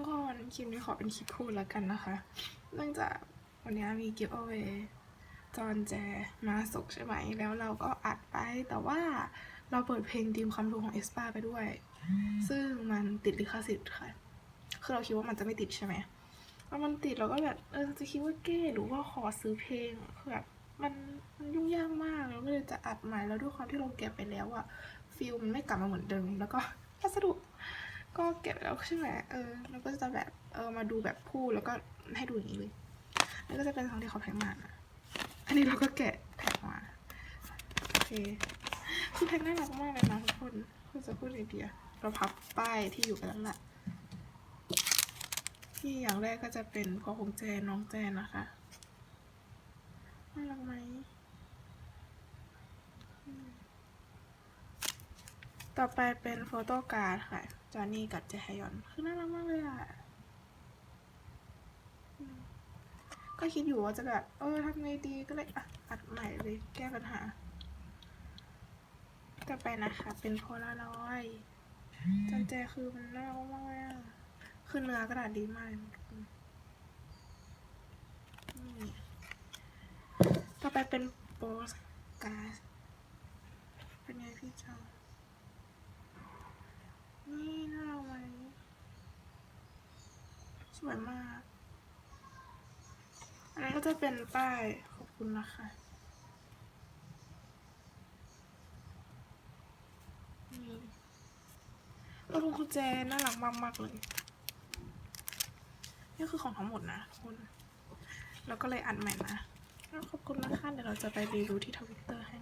ทุกคนคลิปนี้ขอเป็นคลิปพูดแล้วกันนะคะ เนื่องจากวันนี้มี give away จอนแจมาสกใช่ไหม แล้วเราก็อัดไป แต่ว่าเราเปิดเพลงดีมคำรูของเอสปาไปด้วย ซึ่งมันติดลิขสิทธิ์ค่ะ คือเราคิดว่ามันจะไม่ติดใช่ไหมแล้วมันติดเราก็แบบเออจะคิดว่าเก้หรือว่าขอซื้อเพลงคือแบบมันมันยุ่งยากมากเราก็เลยจะอัดใหม่แล้วด้วยความที่เราเก็บไปแล้วอะฟิลมันไม่กลับมาเหมือนเดิมแล้วก็พัสดุ ก็เก็บแล้วใช่ไหมเออแล้วก็จะแบบเออมาดูแบบพูดแล้วก็ให้ดูอย่างนี้เลยแล้วก็จะเป็นของที่เขาแพ็กมาอันนี้เราก็แกะแพ็กมาโอเคคือแพ็กน่ารักมากเลยนะทุกคนคุณจะพูดไอเดียเราพับป้ายที่อยู่กันแล้วแหละที่อย่างแรกก็จะเป็นพอคงแจนน้องแจนนะคะน่ารักไหม ต่อไปเป็นโฟโต้การ์ดค่ะ จอห์นนี่กับเจฮยอน คือน่ารักมากเลยอะ ก็คิดอยู่ว่าจะแบบ เออทำไงดีก็เลยอะอัดใหม่เลยแก้ปัญหา ต่อไปนะคะ เป็นโพลารอยจอนแจคือมันน่ารักมากเลยอะคือเนื้อกระดาษดีมากเลยทุกคนนี่ต่อไปเป็นโปสการ์ดเป็นไงพี่เจ้า นี่น่ารักไหม สวยมาก อันนี้ก็จะเป็นป้าย ขอบคุณนะคะนี่ก็ลุงคุณแจน่ารักมาก ๆ เลย นี่คือของทั้งหมดนะทุกคนแล้วก็เลยอัดใหม่นะ ขอบคุณนะคะ เดี๋ยวเราจะไปรีวิวที่ทวิตเตอร์ให้